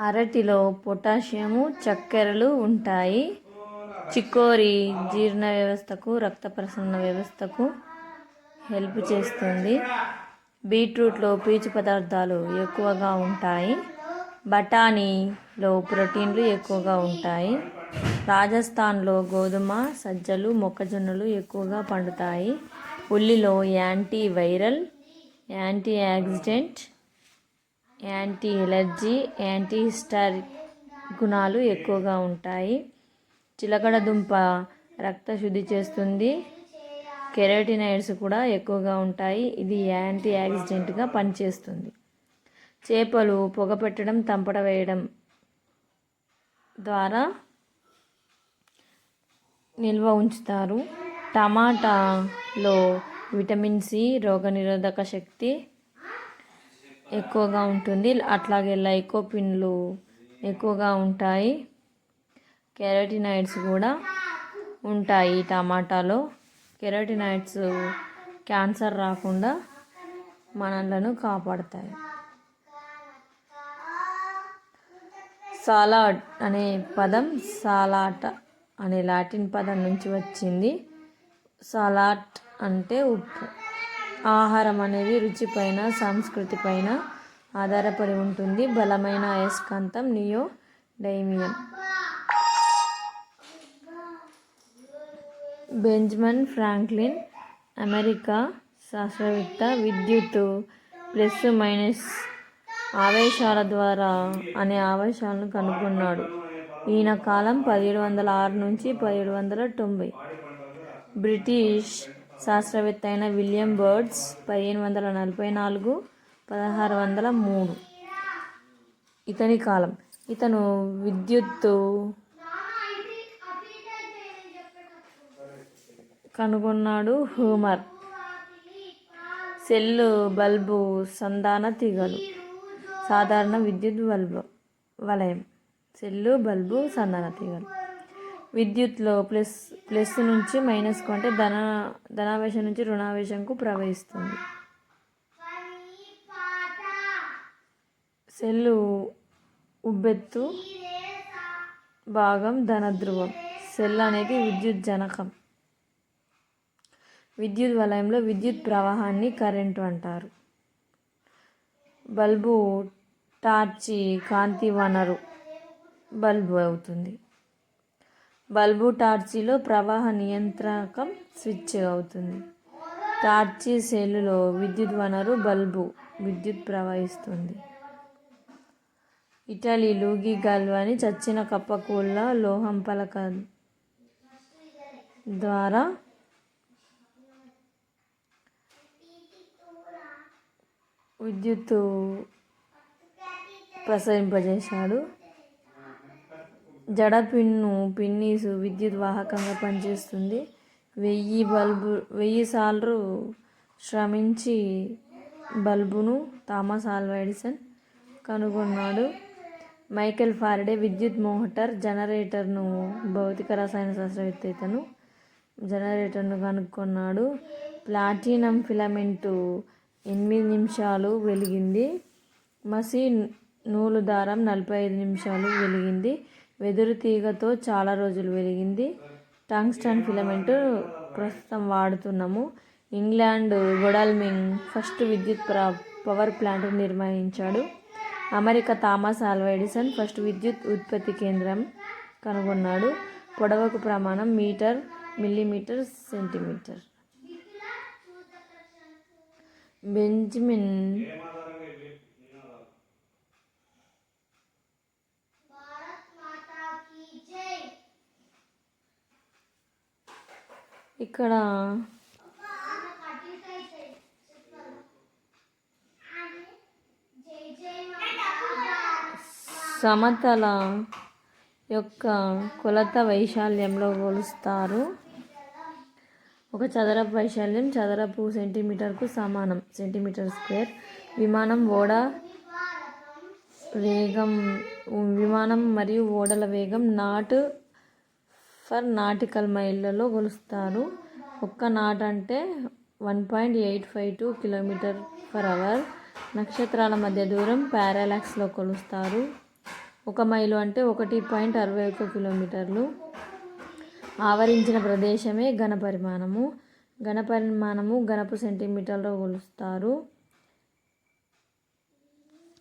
అరటిలో potassium చక్కెరలు ఉంటాయి. Chicory జీర్ణ వ్యవస్థకు రక్త ప్రసరణ వ్యవస్థకు హెల్ప్ చేస్తుంది. బీట్రూట్లో పీచు పదార్థాలు ఎక్కువగా ఉంటాయి. బఠానీలో ప్రోటీన్లు ఎక్కువగా ఉంటాయి. రాజస్థాన్లో గోధుమ సజ్జలు మొక్కజొన్నలు ఎక్కువగా పండుతాయి. ఉల్లిలో anti viral anti oxidant anti allergy anti historic గుణాలు ఎక్కువగా ఉంటాయి. చిలకడ దుంప రక్త శుద్ధి చేస్తుంది. కెరోటినాయిడ్స్ కూడా ఎక్కువగా ఉంటాయి. ఇది యాంటీ యాక్సిడెంట్గా పనిచేస్తుంది. చేపలు పొగ పెట్టడం తంపడ వేయడం ద్వారా నిల్వ ఉంచుతారు. టమాటాలో విటమిన్ సి రోగనిరోధక శక్తి ఎక్కువగా ఉంటుంది. అట్లాగే లైకోపిన్లు ఎక్కువగా ఉంటాయి. కెరటినాయిడ్స్ కూడా ఉంటాయి టమాటాలో. కెరటినాయిడ్స్ క్యాన్సర్ రాకుండా మనలను కాపాడతాయి. సాలాడ్ అనే పదం సాలాట అనే లాటిన్ పదం నుంచి వచ్చింది. సలాట్ అంటే ఉప్పు. ఆహారం అనేది రుచిపైన సంస్కృతి పైన ఆధారపడి ఉంటుంది. బలమైన అయస్కాంతం neodymium Benjamin Franklin America శాస్త్రవేత్త విద్యుత్ ప్లస్ మైనస్ ఆవేశాల ద్వారా అనే ఆవేశాలను కనుగొన్నాడు. ఈయన కాలం పదిహేడు వందల ఆరు నుంచి పదిహేడు వందల తొంభై. బ్రిటిష్ శాస్త్రవేత్త అయిన విలియం బర్డ్స్ పదిహేను వందల నలభై నాలుగు పదహారు వందల మూడు ఇతని కాలం. ఇతను విద్యుత్తు కనుగొన్నాడు హూమర్. సెల్లు బల్బు సంధాన తీగలు. సాధారణ విద్యుత్ బల్బు వలయం. సెల్లు బల్బు సంధాన తీగలు. విద్యుత్లో ప్లస్ ప్లస్ నుంచి మైనస్కు అంటే ధన ధనావేశం నుంచి రుణావేశంకు ప్రవహిస్తుంది. సెల్లు ఉబ్బెత్తు భాగం ధనధ్రువం. సెల్ అనేది విద్యుత్ జనకం. విద్యుత్ వలయంలో విద్యుత్ ప్రవాహాన్ని కరెంటు అంటారు. బల్బు టార్చి కాంతి వనరు బల్బు అవుతుంది. బల్బు టార్చిలో ప్రవాహ నియంత్రకం స్విచ్ అవుతుంది. టార్చి సెల్లులో విద్యుత్ వనరు బల్బు విద్యుత్ ప్రవహిస్తుంది. ఇటలీ లూగి గల్వని చచ్చిన కప్పకూళ్ళ లోహం పలక ద్వారా విద్యుత్తు ప్రసరింపజేశాడు. జడ పిన్ను పిన్నీసు విద్యుత్ వాహకంగా పనిచేస్తుంది. వెయ్యి బల్బు వెయ్యి సార్లు శ్రమించి బల్బును థామస్ ఆల్వా ఎడిసన్ కనుగొన్నాడు. మైకెల్ ఫారడే విద్యుత్ మోటార్ జనరేటర్ను భౌతిక రసాయన శాస్త్రవేత్త ఇతను జనరేటర్ను కనుక్కున్నాడు ప్లాటినం ఫిలమెంటు ఎనిమిది నిమిషాలు వెలిగింది. మసి నూలు దారం నలభై ఐదు నిమిషాలు వెలిగింది. వెదురు తీగతో చాలా రోజులు వెలిగింది. టంగ్స్టన్ ఫిలమెంట్ ప్రస్తుతం వాడుతున్నాము. ఇంగ్లాండ్ గొడల్మింగ్ ఫస్ట్ విద్యుత్ పవర్ ప్లాంట్ నిర్మించాడు. America Thomas Alva Edison first విద్యుత్ ఉత్పత్తి కేంద్రం కనుగొన్నాడు. పొడవకు ప్రమాణం మీటర్ మిల్లీమీటర్ సెంటీమీటర్. బెంజమిన్ ఇక్కడ సమతల యొక్క కొలత వైశాల్యంలో కొలుస్తారు ఒక చదరపు వైశాల్యం చదరపు సెంటీమీటర్కు సమానం. Centimetre square. విమానం ఓడ వేగం విమానం మరియు ఓడల వేగం నాటు ఫర్ నాటికల్ మైళ్ళలో కొలుస్తారు. ఒక్క నాట్ అంటే one point eight five two kilometre per hour. నక్షత్రాల మధ్య దూరం ప్యారాలాక్స్లో కొలుస్తారు. ఒక మైలు అంటే ఒకటి పాయింట్ అరవై ఒక్క కిలోమీటర్లు. ఆవరించిన ప్రదేశమే ఘనపరిమాణము. ఘనపరిమాణము గణపు ఘనపు సెంటీమీటర్లో కొలుస్తారు.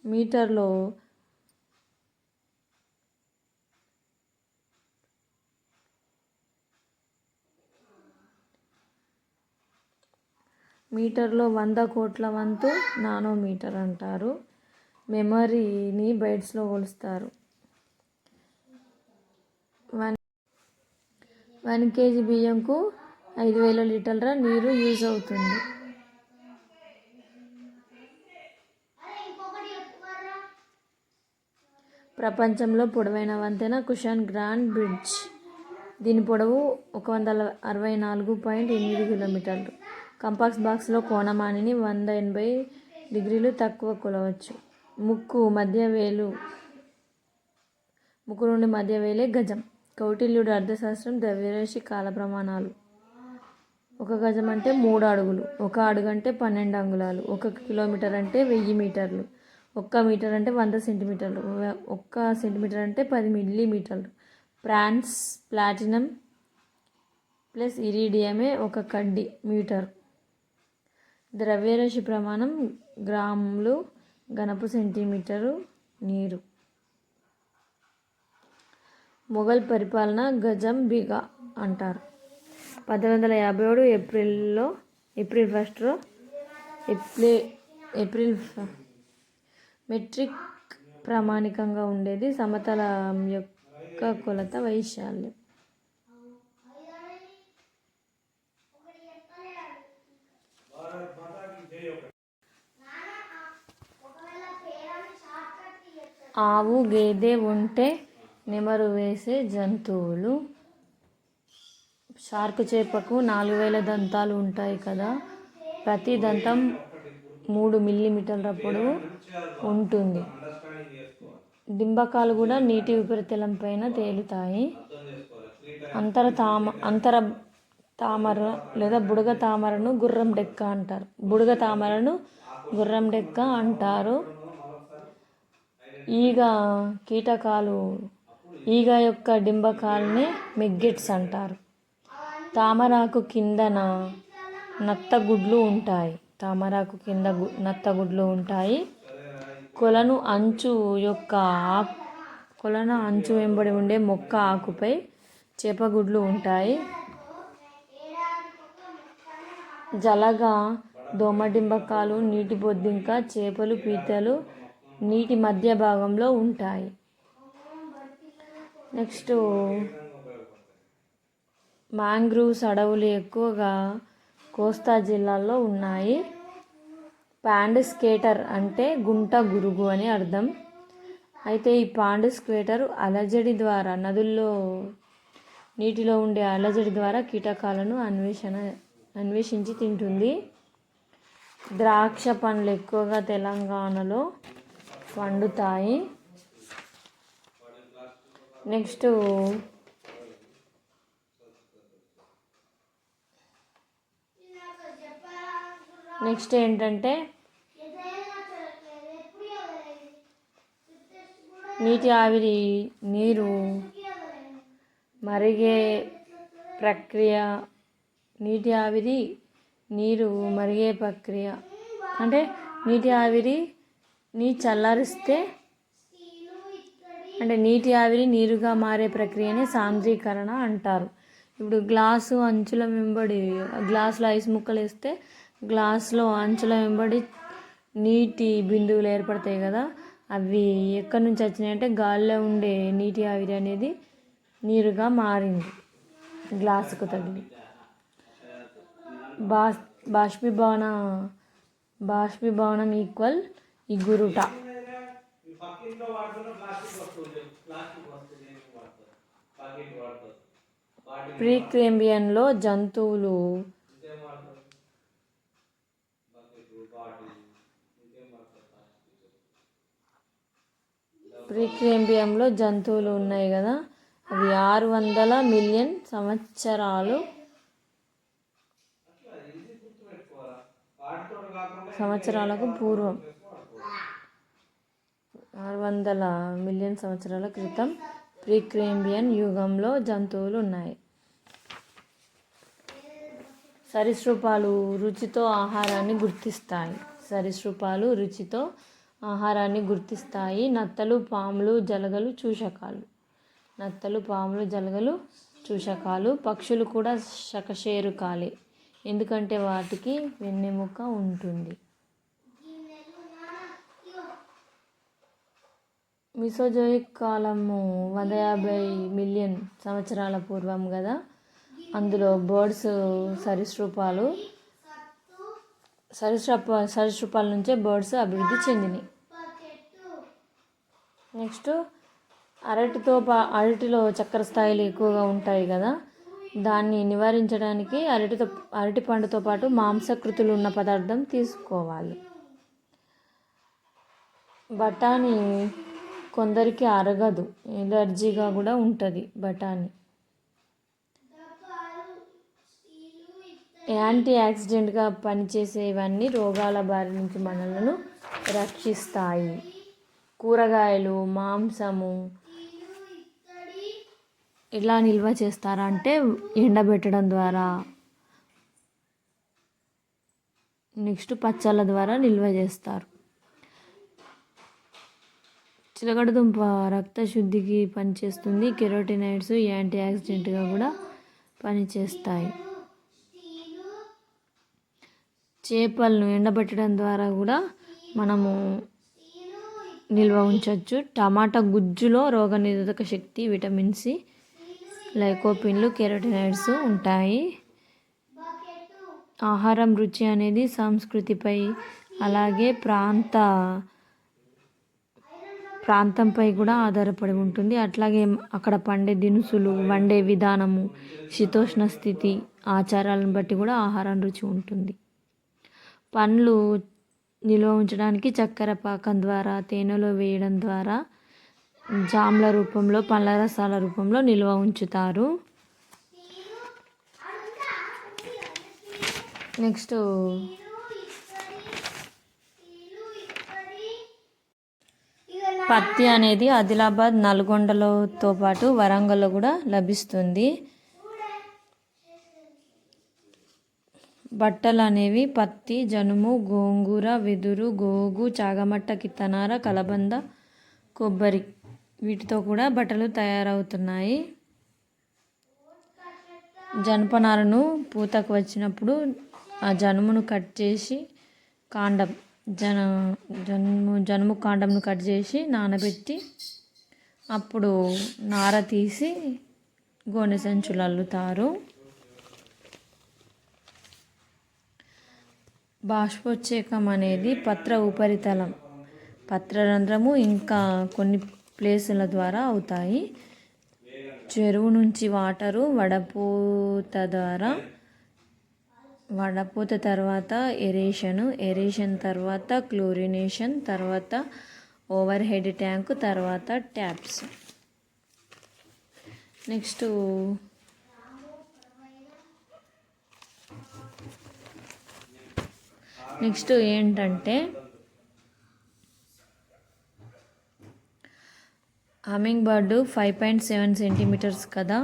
మీటర్లో మీటర్లో వంద కోట్ల వంతు నానోమీటర్ అంటారు. మెమరీని బైట్స్లో కొలుస్తారు. వన్ వన్ కేజీ బియ్యంకు ఐదు వేల లీటర్ల నీరు యూజ్ అవుతుంది. ప్రపంచంలో పొడవైన వంతెన కుషాన్ గ్రాండ్ బ్రిడ్జ్. దీని పొడవు ఒక వందల అరవై నాలుగు పాయింట్ ఎనిమిది కిలోమీటర్లు. కంపాక్స్ బాక్స్లో కోణమానిని వంద ఎనభై డిగ్రీలు తక్కువ కొలవచ్చు. ముక్కు మధ్య వేలు ముక్కు నుండి మధ్య వేలే గజం. కౌటిల్యుడు అర్థశాస్త్రం ద్రవ్యరాశి కాల ప్రమాణాలు. ఒక గజం అంటే మూడు అడుగులు ఒక అడుగు అంటే పన్నెండు అంగుళాలు ఒక కిలోమీటర్ అంటే వెయ్యి మీటర్లు ఒక్క మీటర్ అంటే వంద సెంటీమీటర్లు ఒక్క సెంటీమీటర్ అంటే పది మిల్లీమీటర్లు. ఫ్రాన్స్ ప్లాటినం ప్లస్ ఇరీడియమే ఒక కడ్డి మీటర్. ద్రవ్యరాశి ప్రమాణం గ్రాములు గణపు సెంటీమీటరు నీరు. మొఘల్ పరిపాలన గజం బిగా అంటారు. పంతొమ్మిది వందల యాభై ఏడు ఏప్రిల్లో ఏప్రిల్ ఫస్ట్లో ఏప్రిల్ ఏప్రిల్ ఫ- మెట్రిక్ ప్రామాణికంగా ఉండేది సమతలం యొక్క కొలత వైశాల్యం. ఆవు గేదె ఉంటే నెమరు వేసే జంతువులు. షార్క్ చేపకు నాలుగు వేల దంతాలు ఉంటాయి కదా. ప్రతి దంతం మూడు మిల్లీమీటర్ల పొడవు ఉంటుంది. డింబకాలు కూడా నీటి ఉపరితలం పైన తేలుతాయి. అంతర తామ అంతర తామర లేదా బుడగ తామరను గుర్రం డెక్క అంటారు. బుడగ తామరను గుర్రం డెక్క అంటారు. ఈగ కీటకాలు ఈగ యొక్క డింబకాల్ని మెగ్గెట్స్ అంటారు. తామరాకు కిందన నత్తగుడ్లు ఉంటాయి. తామరాకు కింద నత్తగుడ్లు ఉంటాయి. కొలను అంచు యొక్క ఆకు కొలను అంచు వెంబడి ఉండే మొక్క ఆకుపై చేపగుడ్లు ఉంటాయి. జలగా దోమడింబకాలు నీటి బొద్దింక చేపలు పీతలు నీటి మధ్య భాగంలో ఉంటాయి. నెక్స్ట్ మ్యాంగ్రూవ్స్ అడవులు ఎక్కువగా కోస్తా జిల్లాలో ఉన్నాయి. పాండ్ స్కేటర్ అంటే గుంట గురుగు అని అర్థం. అయితే ఈ పాండ్ స్కేటర్ అలజడి ద్వారా నదుల్లో నీటిలో ఉండే అలజడి ద్వారా కీటకాలను అన్వేషణ అన్వేషించి తింటుంది. ద్రాక్ష పండ్లు ఎక్కువగా తెలంగాణలో పండుతాయి. నెక్స్ట్ నెక్స్ట్ ఏంటంటే నీటి ఆవిరి నీరు మరిగే ప్రక్రియ. నీటి ఆవిరి నీరు మరిగే ప్రక్రియ. అంటే నీటి ఆవిరి నీ చల్లారిస్తే అంటే నీటి ఆవిరి నీరుగా మారే ప్రక్రియనే సాంద్రీకరణ అంటారు. ఇప్పుడు గ్లాసు అంచుల వెంబడి గ్లాసులో ఐస్ ముక్కలు వేస్తే గ్లాసులో అంచుల వెంబడి నీటి బిందువులు ఏర్పడతాయి కదా అవి ఎక్కడి నుంచి వచ్చినాయి అంటే గాలిలో ఉండే నీటి ఆవిరి అనేది నీరుగా మారింది గ్లాసుకు తగిలి. బాష్ బాష్పీభవన బాష్పీభవనం ఈక్వల్ ఇగురుట ప్రీక్రేంబియన్లో జంతువులు. ప్రీక్రేంబియంలో జంతువులు ఉన్నాయి కదా. అవి ఆరు వందల మిలియన్ సంవత్సరాలు. సంవత్సరాలకు పూర్వం. ఆరు వందల మిలియన్ సంవత్సరాల క్రితం ప్రీక్రేంబియన్ యుగంలో జంతువులు ఉన్నాయి సరీసృపాలు రుచితో ఆహారాన్ని గుర్తిస్తాయి. సరీసృపాలు రుచితో ఆహారాన్ని గుర్తిస్తాయి. నత్తలు పాములు జలగలు చూషకాలు. నత్తలు పాములు జలగలు చూషకాలు పక్షులు కూడా శకశేరుకాలే. ఎందుకంటే వాటికి వెన్నెముక ఉంటుంది. మిసోజోయిక్ కాలము వంద యాభై మిలియన్ సంవత్సరాల పూర్వం కదా అందులో బర్డ్స్ సరీసృపాలు సరీసృప సరీసృపాల నుంచే బర్డ్స్ అభివృద్ధి చెందినాయి. నెక్స్ట్ అరటితో పా అరటిలో చక్కెర స్థాయిలు ఎక్కువగా ఉంటాయి కదా దాన్ని నివారించడానికి అరటితో అరటి పండుతో పాటు మాంసకృతులు ఉన్న పదార్థం తీసుకోవాలి. బఠానీ కొందరికి అరగదు. ఎలర్జీగా కూడా ఉంటుంది బఠానీ. యాంటీ యాక్సిడెంట్గా పనిచేసేవన్నీ రోగాల బారి నుంచి మనలను రక్షిస్తాయి. కూరగాయలు మాంసము ఎలా నిల్వ చేస్తారంటే ఎండబెట్టడం ద్వారా నెక్స్ట్ పచ్చళ్ళ ద్వారా నిల్వ చేస్తారు. చిలకడ దుంప రక్తశుద్ధికి పనిచేస్తుంది. కెరోటినైడ్స్ యాంటీ ఆక్సిడెంట్గా కూడా పనిచేస్తాయి. చేపలను ఎండబెట్టడం ద్వారా కూడా మనము నిల్వ ఉంచవచ్చు టమాటా గుజ్జులో రోగనిరోధక శక్తి విటమిన్ సి లైకోపిన్లు కెరోటినైడ్స్ ఉంటాయి. ఆహారం రుచి అనేది సంస్కృతిపై అలాగే ప్రాంత ప్రాంతంపై కూడా ఆధారపడి ఉంటుంది. అట్లాగే అక్కడ పండే దినుసులు వండే విధానము శీతోష్ణ స్థితి ఆచారాలను బట్టి కూడా ఆహారం రుచి ఉంటుంది. పండ్లు నిల్వ ఉంచడానికి చక్కెర పాకం ద్వారా తేనెలో వేయడం ద్వారా జామ్ల రూపంలో పండ్ల రసాల రూపంలో నిల్వ ఉంచుతారు. నెక్స్ట్ పత్తి అనేది ఆదిలాబాద్ నల్గొండలతో పాటు వరంగల్లో కూడా లభిస్తుంది. బట్టలు అనేవి పత్తి జనుము గోంగూర వెదురు గోగు చాగమట్ట కిత్తనార కలబంద కొబ్బరి వీటితో కూడా బట్టలు తయారవుతున్నాయి. జనపనారను పూతకు వచ్చినప్పుడు ఆ జనుమును కట్ చేసి కాండం జన జనుము జనుము కాండంను కట్ చేసి నానబెట్టి అప్పుడు నార తీసి గోనె సంచులు అల్లుతారు. బాష్పోచ్చేకం అనేది పత్ర ఉపరితలం. పత్రరంధ్రము ఇంకా కొన్ని ప్లేసుల ద్వారా అవుతాయి. చెరువు నుంచి వాటరు వడపూత ద్వారా వడపోత తర్వాత ఎరేషను ఎరేషన్ తర్వాత క్లోరినేషన్ తర్వాత ఓవర్ హెడ్ ట్యాంక్ తర్వాత ట్యాప్స్. నెక్స్ట్ నెక్స్ట్ ఏంటంటే humming bird five point seven centimetres కదా.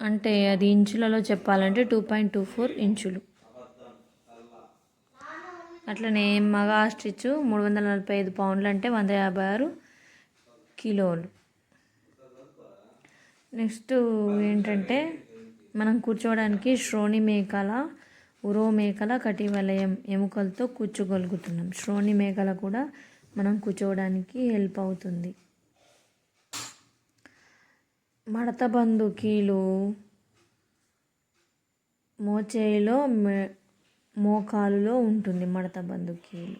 అంటే అది ఇంచులలో చెప్పాలంటే టూ పాయింట్ టూ ఫోర్ ఇంచులు. అట్లనే మగ ఆస్ట్రిచ్ మూడు వందల నలభై ఐదు పౌండ్లు అంటే వంద యాభై ఆరు కిలోలు. నెక్స్ట్ ఏంటంటే మనం కూర్చోవడానికి శ్రోణి మేకల ఉరో మేకల కటివలయం ఎముకలతో కూర్చోగలుగుతున్నాం. శ్రోణి మేకల కూడా మనం కూర్చోవడానికి హెల్ప్ అవుతుంది. మడత బందుకీలు మోచేయిలో మోకాలులో ఉంటుంది మడత బందుకీలు.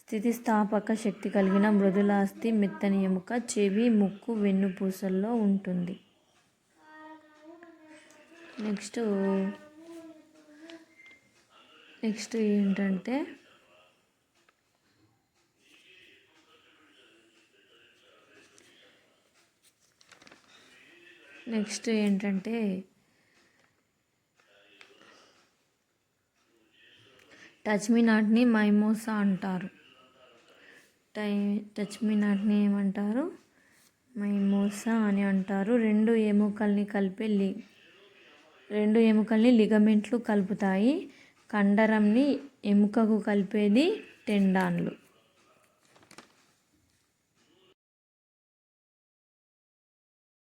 స్థితిస్థాపక శక్తి కలిగిన మృదులాస్తి మెత్తని ఎముక చెవి ముక్కు వెన్నుపూసల్లో ఉంటుంది. నెక్స్ట్ నెక్స్ట్ ఏంటంటే నెక్స్ట్ ఏంటంటే టచ్ మీ నాట్ని మైమోసా అంటారు. టై టచ్ మీ నాట్ని ఏమంటారు? మైమోసా అని అంటారు. రెండు ఎముకల్ని కలిపే లి రెండు ఎముకల్ని లిగమెంట్లు కలుపుతాయి. కండరంని ఎముకకు కలిపేది టెండాన్లు.